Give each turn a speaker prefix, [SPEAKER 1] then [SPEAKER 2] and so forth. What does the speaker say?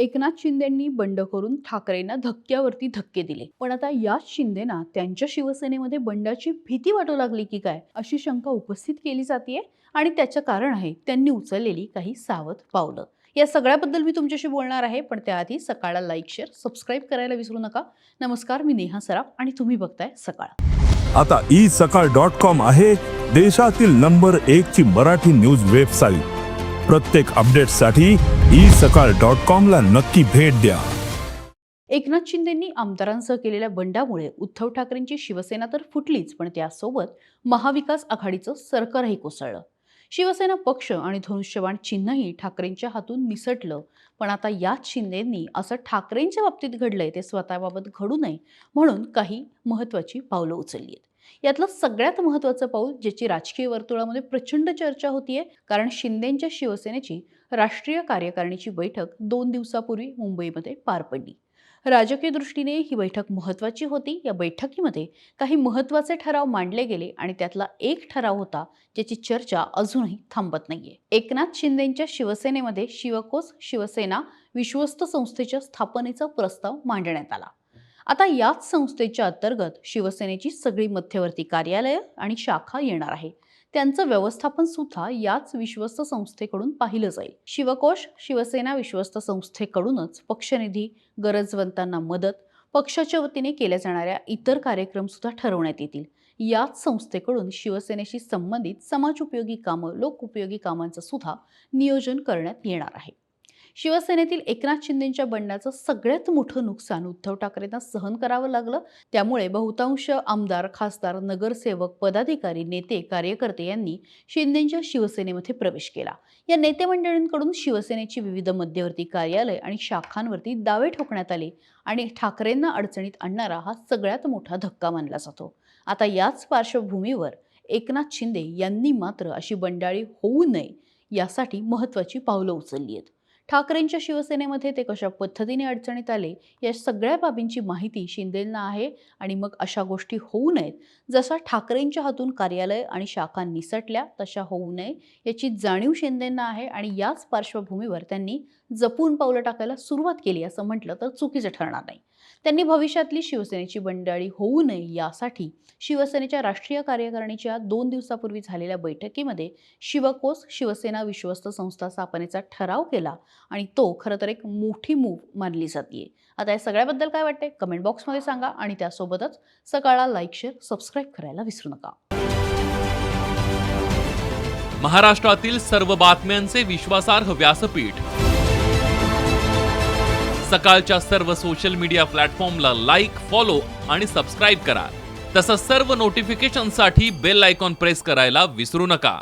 [SPEAKER 1] एकनाथ शिंदेंनी बंड करून ठाकरेंना धक्क्यावरती धक्के दिले. पण आता याच शिंदेना त्यांच्या शिवसेनेमध्ये बंडाची भीती वाटू लागली की काय? अशी शंका उपस्थित केली जाते आणि त्याचं कारण आहे त्यांनी उचललेली काही सावध पावलं. या सगळ्याबद्दल मी तुमच्याशी बोलणार आहे पण त्याआधी सकाळला लाईक शेअर सबस्क्राईब करायला विसरू नका. नमस्कार मी नेहा सराफ आणि तुम्ही बघताय सकाळ.
[SPEAKER 2] आता ई सकाळ डॉट कॉम आहे देशातील नंबर एक ची मराठी न्यूज वेबसाईट प्रत्येक अपडेटसाठी ई सकाळ डॉट कॉमला नक्की भेट द्या.
[SPEAKER 1] एकनाथ शिंदेंनी आमदारांसह केलेल्या बंडामुळे उद्धव ठाकरेंची शिवसेना तर फुटलीच पण त्यासोबत महाविकास आघाडीचं सरकारही कोसळलं. शिवसेना पक्ष आणि धनुष्यबाण चिन्हही ठाकरेंच्या हातून निसटलं पण आता याच शिंदेंनी असं ठाकरेंच्या बाबतीत घडलंय ते स्वतःबाबत घडू नये म्हणून काही महत्वाची पावलं उचलली आहेत. यातलं सगळ्यात महत्वाचं पाऊल ज्याची राजकीय वर्तुळामध्ये प्रचंड चर्चा होतीये कारण शिंदेंच्या शिवसेनेची राष्ट्रीय कार्यकारिणीची बैठक दोन दिवसापूर्वी मुंबईमध्ये पार पडली. राजकीय दृष्टीने ही बैठक महत्त्वाची होती. या बैठकीमध्ये काही महत्त्वाचे ठराव मांडले गेले आणि त्यातला एक ठराव होता ज्याची चर्चा अजूनही थांबत नाहीये. एकनाथ शिंदेंच्या शिवसेनेमध्ये शिवकोस शिवसेना विश्वस्त संस्थेच्या स्थापनेचा प्रस्ताव मांडण्यात आला. आता याच संस्थेच्या अंतर्गत शिवसेनेची सगळी मध्यवर्ती कार्यालयं आणि शाखा येणार आहे. त्यांचं व्यवस्थापन सुद्धा याच विश्वस्त संस्थेकडून पाहिलं जाईल. शिवकोश शिवसेना विश्वस्त संस्थेकडूनच पक्षनिधी गरजवंतांना मदत पक्षाच्या वतीने केल्या जाणाऱ्या इतर कार्यक्रम सुद्धा ठरवण्यात येतील. याच संस्थेकडून शिवसेनेशी संबंधित समाजोपयोगी कामं लोकउपयोगी कामांचं सुद्धा नियोजन करण्यात येणार आहे. शिवसेनेतील एकनाथ शिंदेच्या बंडाचं सगळ्यात मोठं नुकसान उद्धव ठाकरेंना सहन करावं लागलं. त्यामुळे बहुतांश आमदार खासदार नगरसेवक पदाधिकारी नेते कार्यकर्ते यांनी शिंदेच्या शिवसेनेमध्ये प्रवेश केला. या नेते मंडळींकडून शिवसेनेची विविध मध्यवर्ती कार्यालय आणि शाखांवरती दावे ठोकण्यात आले आणि ठाकरेंना अडचणीत आणणारा हा सगळ्यात मोठा धक्का मानला जातो. आता याच पार्श्वभूमीवर एकनाथ शिंदे यांनी मात्र अशी बंडाळी होऊ नये यासाठी महत्त्वाची पावलं उचलली आहेत. ठाकरेंच्या शिवसेनेमध्ये ते कशा पद्धतीने अडचणीत आले या सगळ्या बाबींची माहिती शिंदेंना आहे आणि मग अशा गोष्टी होऊ नयेत. जसा ठाकरेंच्या हातून कार्यालय आणि शाखा निसटल्या तशा होऊ नये याची जाणीव शिंदेंना आहे आणि याच पार्श्वभूमीवर त्यांनी जपून पावलं टाकायला सुरुवात केली असं म्हटलं तर चुकीचं ठरणार नाही. त्यांनी भविष्यातली शिवसेनेची बंडाळी होऊ नये यासाठी शिवसेनेच्या राष्ट्रीय कार्यकारिणीच्या दोन दिवसापूर्वी झालेल्या बैठकीमध्ये शिवकोस शिवसेना विश्वस्त संस्था स्थापनेचा ठराव केला आणि तो खरं तर एक मोठी मूव मानली जाते आता या सगळ्याबद्दल काय वाटते कमेंट बॉक्समध्ये सांगा आणि त्यासोबतच सकाळला लाईक शेअर सबस्क्राईब करायला विसरू नका.
[SPEAKER 3] महाराष्ट्रातील सर्व बातम्यांचे विश्वासार्ह व्यासपीठ. सकाळच्या सर्व सोशल मीडिया प्लॅटफॉर्मला लाईक फॉलो आणि सबस्क्राईब करा. तसंच सर्व नोटिफिकेशनसाठी बेल आयकॉन प्रेस करायला विसरू नका.